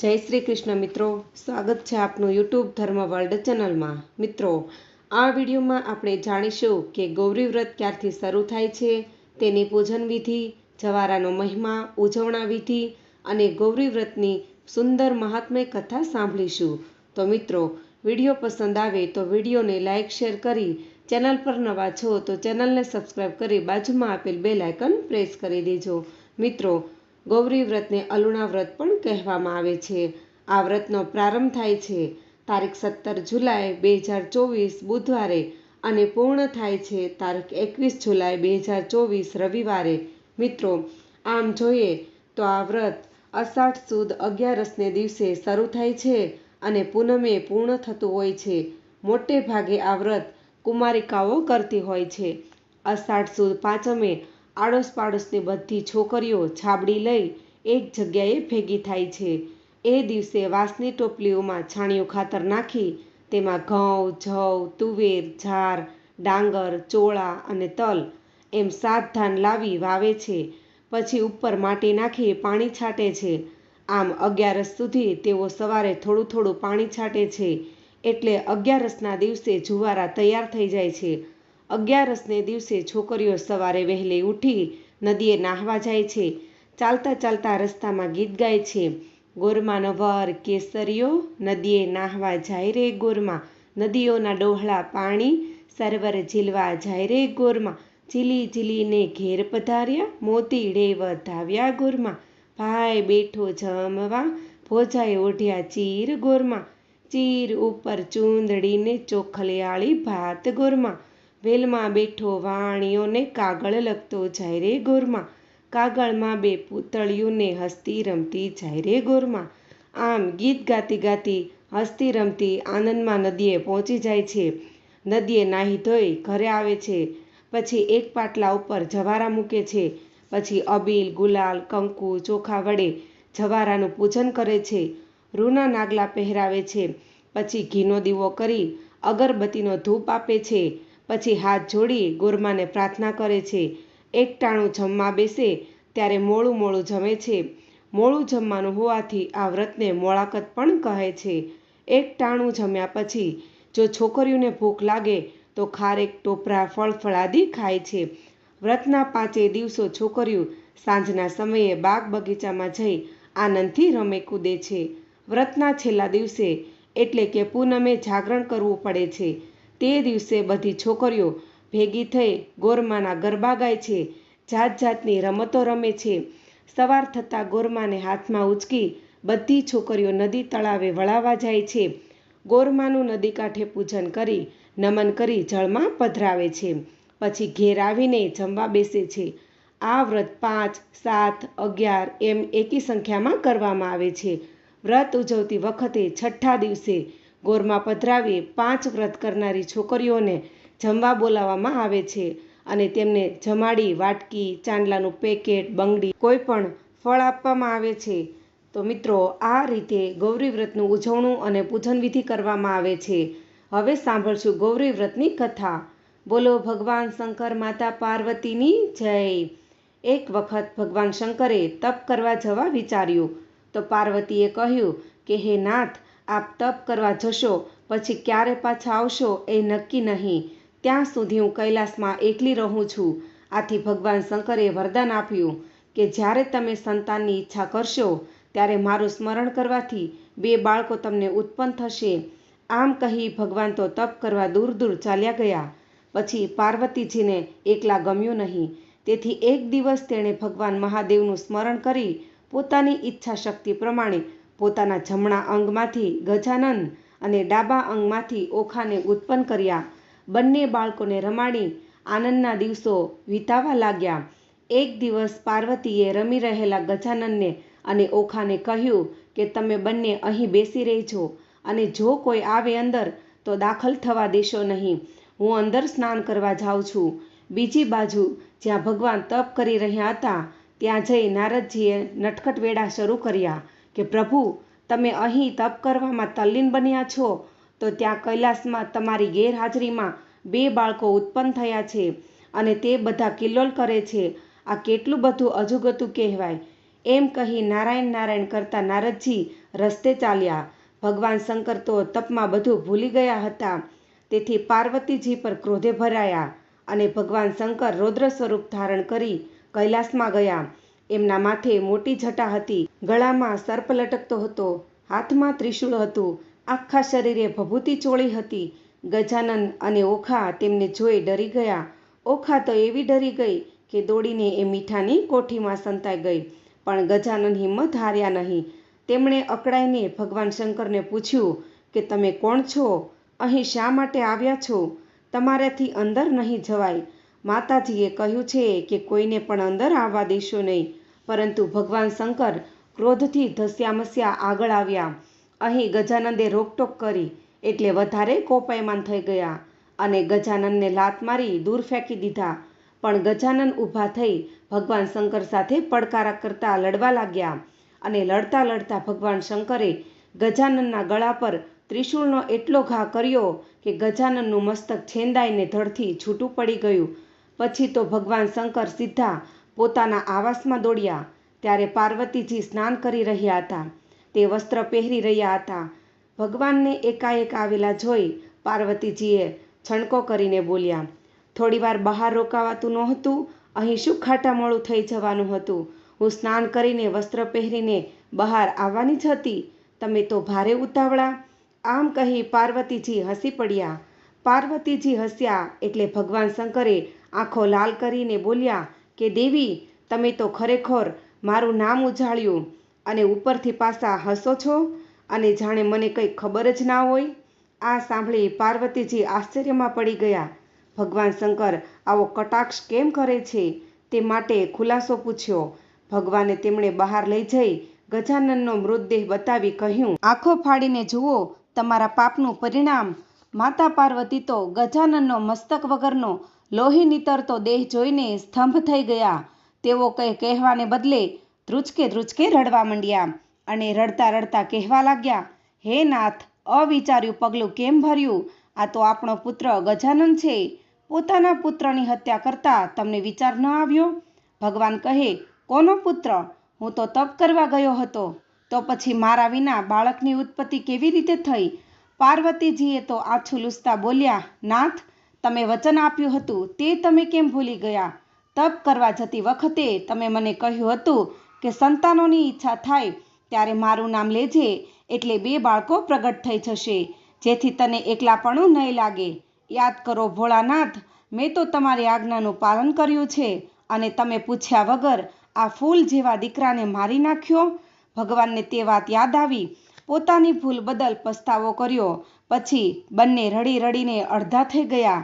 જય શ્રી કૃષ્ણ મિત્રો. સ્વાગત છે આપનું યુટ્યુબ ધર્મ વર્લ્ડ ચેનલમાં. મિત્રો, આ વિડીયોમાં આપણે જાણીશું કે ગૌરી વ્રત ક્યારથી શરૂ થાય છે, તેની પૂજન વિધિ, જવારાનો મહિમા, ઉજવણા વિધિ અને ગૌરી વ્રતની સુંદર મહાત્મય કથા સાંભળીશું. તો મિત્રો, વીડિયો પસંદ આવે તો વિડીયોને લાઇક શેર કરી ચેનલ પર નવા છો તો ચેનલને સબસ્ક્રાઈબ કરી બાજુમાં આપેલ બે લાયકન પ્રેસ કરી દેજો. મિત્રો ગૌરી વ્રતને અલુણા વ્રત પણ કહેવામાં આવે છે. આ વ્રતનો પ્રારંભ થાય છે. તારીખ સત્તર જુલાઈ બે હજાર ચોવીસ બુધવારે અને પૂર્ણ થાય છે તારીખ એકવીસ જુલાઈ બે હજાર ચોવીસ રવિવારે. મિત્રો, આમ જોઈએ તો આ વ્રત અષાઢ સુદ અગિયારસને દિવસે શરૂ થાય છે અને પૂનમે પૂર્ણ થતું હોય છે. મોટે ભાગે આ વ્રત કુમારિકાઓ કરતી હોય છે. અષાઢ સુદ પાંચમે આડોશ પાડોશની બધી છોકરીઓ છાબડી લઈ એક જગ્યાએ ભેગી થાય છે. એ દિવસે વાંસની ટોપલીઓમાં છાણિયું ખાતર નાખી તેમાં ઘઉં, જવ, તુવેર, ઝાર, ડાંગર, ચોળા અને તલ એમ સાત ધાન લાવી વાવે છે. પછી ઉપર માટી નાખી પાણી છાંટે છે. આમ અગિયારસ સુધી તેઓ સવારે થોડું થોડું પાણી છાંટે છે. એટલે અગિયારસના દિવસે જુવારા તૈયાર થઈ જાય છે. અગિયારસને દિવસે છોકરીઓ સવારે વહેલી ઉઠી નદીએ નાહવા જાય છે. ચાલતા ચાલતા રસ્તામાં ગીત ગાય છે. ગોરમાં નવર કેસરીઓ, નદીએ નાહવા જાય રે ગોરમાં. નદીઓના ડોહળા પાણી સર્વર ઝીલવા જાય રે ગોરમાં. ઝીલી ઝીલીને ઘેર પધાર્યા, મોતી ડે વધાવ્યા ગોરમાં. ભાઈ બેઠો જમવા, ભોજાએ ઓઢ્યા ચીર ગોરમાં. ચીર ઉપર ચૂંદડીને ચોખલિયાળી ભાત ગોરમાં. વેલમાં બેઠો વાણીઓને કાગળ લખતો જાય રે ગોરમાં. કાગળમાં બે પૂતળીઓને હસતી રમતી જાય રે ગોરમાં. આમ ગીત ગાતી ગાતી હસતી રમતી આનંદમાં નદીએ પહોંચી જાય છે. નદીએ નાહી ધોઈ ઘરે આવે છે. પછી એક પાટલા ઉપર જવારા મૂકે છે. પછી અબીલ, ગુલાલ, કંકુ, ચોખા વડે જવારાનું પૂજન કરે છે. રૂના નાગલા પહેરાવે છે. પછી ઘીનો દીવો કરી અગરબત્તીનો ધૂપ આપે છે. પછી હાથ જોડી ગોરમાને પ્રાર્થના કરે છે એકટાણું જમવા બેસે ત્યારે મોળું મોળું જમે છે. મોળું જમવાનું હોવાથી આ વ્રતને મોળાકત પણ કહે છે. એકટાણું જમ્યા પછી જો છોકરીઓને ભૂખ લાગે તો ખારેક ટોપરા ફળફળાદી ખાય છે. વ્રતના પાંચેય દિવસો છોકરીઓ સાંજના સમયે બાગ બગીચામાં જઈ આનંદથી રમે કૂદે છે. વ્રતના છેલ્લા દિવસે એટલે કે પૂનમે જાગરણ કરવું પડે છે. તે દિવસે બધી છોકરીઓ ભેગી થઈ ગોરમાના ગરબા ગાય છે જાત જાતની રમતો રમે છે. સવાર થતાં ગોરમાને હાથમાં ઉચકી બધી છોકરીઓ નદી તળાવે વળાવા જાય છે. ગોરમાનું નદી કાંઠે પૂજન કરી, નમન કરી જળમાં પધરાવે છે. પછી ઘેર આવીને જમવા બેસે છે. આ વ્રત પાંચ, સાત, અગિયાર એમ એકી સંખ્યામાં કરવામાં આવે છે. વ્રત ઉજવતી વખતે છઠ્ઠા દિવસે ગોરમાં પધરાવી પાંચ વ્રત કરનારી છોકરીઓને જમવા બોલાવવામાં આવે છે અને તેમને જમાડી, વાટકી, ચાંદલાનું પેકેટ, બંગડી કોઈ પણ ફળ આપવામાં આવે છે. તો મિત્રો, આ રીતે ગૌરી વ્રતનું ઉજવણું અને પૂજન વિધિ કરવામાં આવે છે. હવે સાંભળશું ગૌરી વ્રતની કથા. બોલો ભગવાન શંકર માતા પાર્વતીની જય. એક વખત ભગવાન શંકરે તપ કરવા જવા વિચાર્યું. તો પાર્વતીએ કહ્યું કે, હે નાથ આપ તપ કરવા જશો, પછી ક્યારે પાછા આવશો એ નક્કી નહીં. ત્યાં સુધી હું કૈલાસમાં એકલી રહું છું. આથી ભગવાન શંકરે વરદાન આપ્યું કે જ્યારે તમે સંતાનની ઈચ્છા કરશો, ત્યારે મારું સ્મરણ કરવાથી બે બાળકો તમને ઉત્પન્ન થશે. આમ કહી ભગવાન તો તપ કરવા દૂર દૂર ચાલ્યા ગયા. પછી પાર્વતીજીને એકલા ગમ્યું નહીં. તેથી એક દિવસ તેણે ભગવાન મહાદેવનું સ્મરણ કરી પોતાની ઈચ્છા શક્તિ પ્રમાણે પોતાના જમણા અંગમાંથી ગજાનન અને ડાબા અંગમાંથી ઓખાને ઉત્પન્ન કર્યા. બંને બાળકોને રમાડી આનંદના દિવસો વિતાવા લાગ્યા. એક દિવસ પાર્વતીએ રમી રહેલા ગજાનનને અને ઓખાને કહ્યું કે, તમે બંને અહીં બેસી રહેજો અને જો કોઈ આવે અંદર, તો દાખલ થવા દેશો નહીં. હું અંદર સ્નાન કરવા જાઉં છું. બીજી બાજુ, જ્યાં ભગવાન તપ કરી રહ્યા હતા, ત્યાં જઈ નારદજીએ નટખટ વેડા શરૂ કર્યા. કે પ્રભુ, તમે અહીં તપ કરવામાં તલ્લીન બન્યા છો, તો ત્યાં કૈલાસમાં તમારી ગેરહાજરીમાં બે બાળકો ઉત્પન્ન થયા છે અને તે બધા કિલ્લોલ કરે છે. આ કેટલું બધું અજુગતું કહેવાય. એમ કહી નારાયણ નારાયણ કરતા નારદજી રસ્તે ચાલ્યા. ભગવાન શંકર તો તપમાં બધું ભૂલી ગયા હતા. તેથી પાર્વતીજી પર ક્રોધે ભરાયા અને ભગવાન શંકર રૌદ્ર સ્વરૂપ ધારણ કરી કૈલાસમાં ગયા. એમના માથે મોટી જટા હતી. ગળામાં સર્પ લટકતો હતો. હાથમાં ત્રિશૂળ હતું. આખા શરીરે ભભૂતિ ચોળી હતી. ગજાનન અને ઓખા તેમને જોઈ ડરી ગયા. ઓખા તો એવી ડરી ગઈ કે દોડીને એ મીઠાની કોઠીમાં સંતાઈ ગઈ. પણ ગજાનન હિંમત હાર્યા નહીં. તેમણે અકળાઈને ભગવાન શંકરને પૂછ્યું કે, તમે કોણ છો? અહીં શા માટે આવ્યા છો? તમારાથી અંદર નહીં જવાય. માતાજીએ કહ્યું છે કે, કોઈને પણ અંદર આવવા દેશો નહીં. પરંતુ ભગવાન શંકર ક્રોધથી ધસ્યામસ્યા આગળ આવ્યા. અહીં ગજાનંદે રોકટોક કરી, એટલે વધારે કોપાયમાન થઈ ગયા અને ગજાનંદને લાત મારી દૂર ફેંકી દીધા. પણ ગજાનંદ ઊભા થઈ ભગવાન શંકર સાથે પડકારા કરતા લડવા લાગ્યા અને લડતા લડતા ભગવાન શંકરે ગજાનંદના ગળા પર ત્રિશૂળનો એટલો ઘા કર્યો કે ગજાનનનું મસ્તક છેંદાઈને ધડથી છૂટું પડી ગયું. પછી તો ભગવાન શંકર સીધા પોતાના આવાસમાં દોડ્યા. ત્યારે પાર્વતીજી સ્નાન કરી રહ્યા હતા. તે વસ્ત્ર પહેરી રહ્યા હતા. ભગવાનને એકાએક આવેલા જોઈ પાર્વતીજીએ છણકો કરીને બોલ્યા, થોડીવાર બહાર રોકાવાતું નહોતું. અહીં શું ખાટામોળું થઈ જવાનું હતું? હું સ્નાન કરીને વસ્ત્ર પહેરીને બહાર આવવાની જ હતી. તમે તો ભારે ઉતાવળા. આમ કહી પાર્વતીજી હસી પડ્યા. પાર્વતીજી હસ્યા એટલે ભગવાન શંકરે આંખો લાલ કરીને બોલ્યા કે દેવી, તમે તો ખરેખર મારું નામ ઉજાળ્યું અને ઉપરથી પાસા હસો છો? અને જાણે મને કંઈ ખબર જ ના હોય? આ સાંભળી પાર્વતીજી આશ્ચર્યમાં પડી ગયા. ભગવાન શંકર આવો કટાક્ષ કેમ કરે છે? તે માટે ખુલાસો પૂછ્યો. ભગવાને તેમણે બહાર લઈ જઈ ગજાનનનો મૃતદેહ બતાવી કહ્યું, આંખો ફાડીને જુઓ તમારા પાપનું પરિણામ. માતા પાર્વતી તો ગજાનનનો મસ્તક વગરનો લોહી નીતરતો દેહ જોઈને સ્તંભ થઈ ગયા. તેઓ કંઈ કહેવાને બદલે ધ્રુચકે ધ્રુચકે રડવા માંડ્યા અને રડતા રડતા કહેવા લાગ્યા, હે નાથ, અવિચાર્યું પગલું કેમ ભર્યું? આ તો આપણો પુત્ર ગજાનન છે. પોતાના પુત્રની હત્યા કરતા તમને વિચાર ન આવ્યો? ભગવાન કહે, કોનો પુત્ર? હું તો તપ કરવા ગયો હતો. તો પછી મારા વિના બાળકની ઉત્પત્તિ કેવી રીતે થઈ? પાર્વતીજીએ તો આછું લૂસતા બોલ્યા, નાથ તમે વચન આપ્યું હતું, તે તમે કેમ ભૂલી ગયા? તપ કરવા જતી વખતે તમે મને કહ્યું હતું કે સંતાનોની ઈચ્છા થાય, ત્યારે મારું નામ લેજે, એટલે બે બાળકો પ્રગટ થઈ જશે, જેથી તને એકલાપણું નહીં લાગે. યાદ કરો ભોળાનાથ, મેં તો તમારી આજ્ઞાનું પાલન કર્યું છે, અને તમે પૂછ્યા વગર આ ફૂલ જેવા દીકરાને મારી નાખ્યો? ભગવાનને તે વાત યાદ આવી પોતાની ભૂલ બદલ પસ્તાવો કર્યો. પછી બંને રડી રડીને અડધા થઈ ગયા.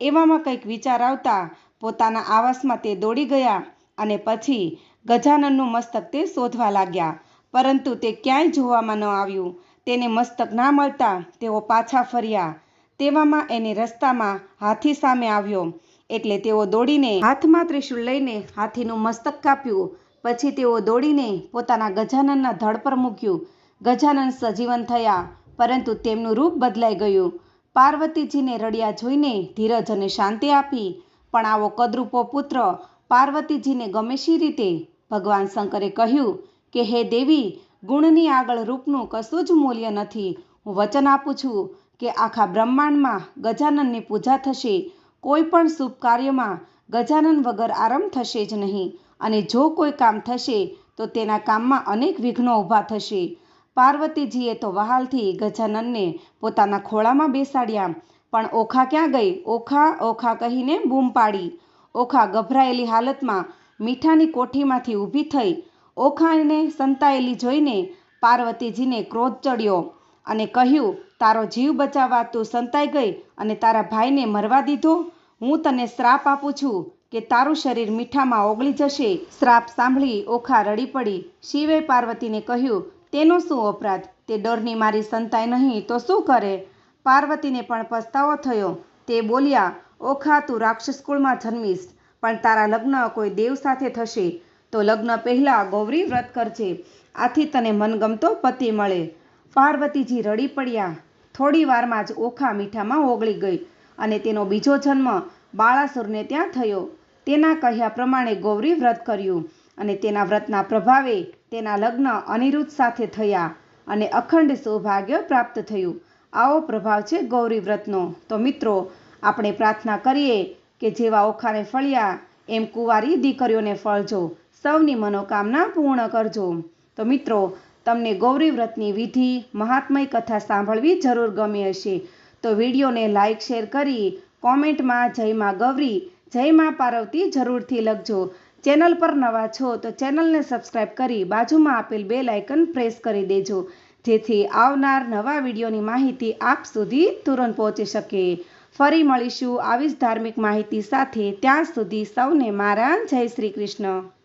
એવામાં કંઈક વિચાર આવતા પોતાના આવાસમાં તે દોડી ગયા અને પછી ગજાનનનું મસ્તક તે શોધવા લાગ્યા. પરંતુ તે ક્યાંય જોવામાં ન આવ્યું. તેને મસ્તક ના મળતા તેઓ પાછા ફર્યા. તેવામાં એને રસ્તામાં હાથી સામે આવ્યો. એટલે તેઓ દોડીને હાથમાં ત્રિશૂળ લઈને હાથીનું મસ્તક કાપ્યું. પછી તેઓ દોડીને પોતાના ગજાનનના ધડ પર મૂક્યું. ગજાનન સજીવન થયા, પરંતુ તેમનું રૂપ બદલાઈ ગયું. પાર્વતીજીને રડ્યા જોઈને ધીરજ અને શાંતિ આપી, પણ આવો કદરૂપો પુત્ર, પાર્વતીજીને ગમે શી રીતે? ભગવાન શંકરે કહ્યું કે, હે દેવી, ગુણની આગળ રૂપનું કશું જ મૂલ્ય નથી. હું વચન આપું છું કે આખા બ્રહ્માંડમાં ગજાનનની પૂજા થશે. કોઈ પણ શુભ કાર્યમાં ગજાનન વગર આરંભ થશે જ નહીં. અને જો કોઈ કામ થશે, તો તેના કામમાં અનેક વિઘ્નો ઊભા થશે. પાર્વતીજીએ તો વહાલથી ગજાનનને પોતાના ખોળામાં બેસાડ્યા, પણ ઓખા ક્યાં ગઈ? ઓખા ઓખા કહીને બૂમ પાડી. ઓખા ગભરાયેલી હાલતમાં મીઠાની કોઠીમાંથી ઊભી થઈ, ઓખાને સંતાયેલી જોઈને પાર્વતીજીને ક્રોધ ચડ્યો અને કહ્યું, તારો જીવ બચાવવા તું સંતાઈ ગઈ અને તારા ભાઈને મરવા દીધો? હું તને શ્રાપ આપું છું કે તારું શરીર મીઠામાં ઓગળી જશે. શ્રાપ સાંભળી ઓખા રડી પડી. શિવે પાર્વતીને કહ્યું તેનો શું અપરાધ? તે ડરની મારી સંતાય નહીં, તો શું કરે? પાર્વતીને પણ પસ્તાવો થયો. તે બોલ્યા, ઓખા, તું રાક્ષસ કુળમાં જન્મીશ, પણ તારા લગ્ન કોઈ દેવ સાથે થશે. તો લગ્ન પહેલાં ગૌરી વ્રત કરજે, આથી તને મનગમતો પતિ મળે. પાર્વતીજી રડી પડ્યા. થોડી વારમાં જ ઓખા મીઠામાં ઓગળી ગઈ અને તેનો બીજો જન્મ બાળાસુરને ત્યાં થયો. તેના કહ્યા પ્રમાણે ગૌરી વ્રત કર્યું અને તેના વ્રતના પ્રભાવે તેના લગ્ન અનિરુદ્ધ સાથે થયા અને અખંડ સૌભાગ્ય પ્રાપ્ત થયું. આવો પ્રભાવ છે ગૌરી વ્રતનો. તો મિત્રો, આપણે પ્રાર્થના કરીએ કે જેવા ઓખાને ફળ્યા, એમ કુંવારી દીકરીઓને ફળજો સૌની મનોકામના પૂર્ણ કરજો. તો મિત્રો, તમને ગૌરી વ્રતની વિધિ, મહાત્મય કથા સાંભળવી જરૂર ગમી હશે. તો વિડીયોને લાઇક શેર કરી કોમેન્ટમાં જય માં ગૌરી, જય માં પાર્વતી જરૂરથી લખજો. ચેનલ પર નવા છો તો ચેનલને સબસ્ક્રાઇબ કરી બાજુમાં આપેલ બે લાઇકન પ્રેસ કરી દેજો, જેથી આવનાર નવા વિડીયોની માહિતી આપ સુધી તુરંત પહોંચી શકે. ફરી મળીશું આવી જ ધાર્મિક માહિતી સાથે ત્યાં સુધી સૌને મારા જય શ્રી કૃષ્ણ.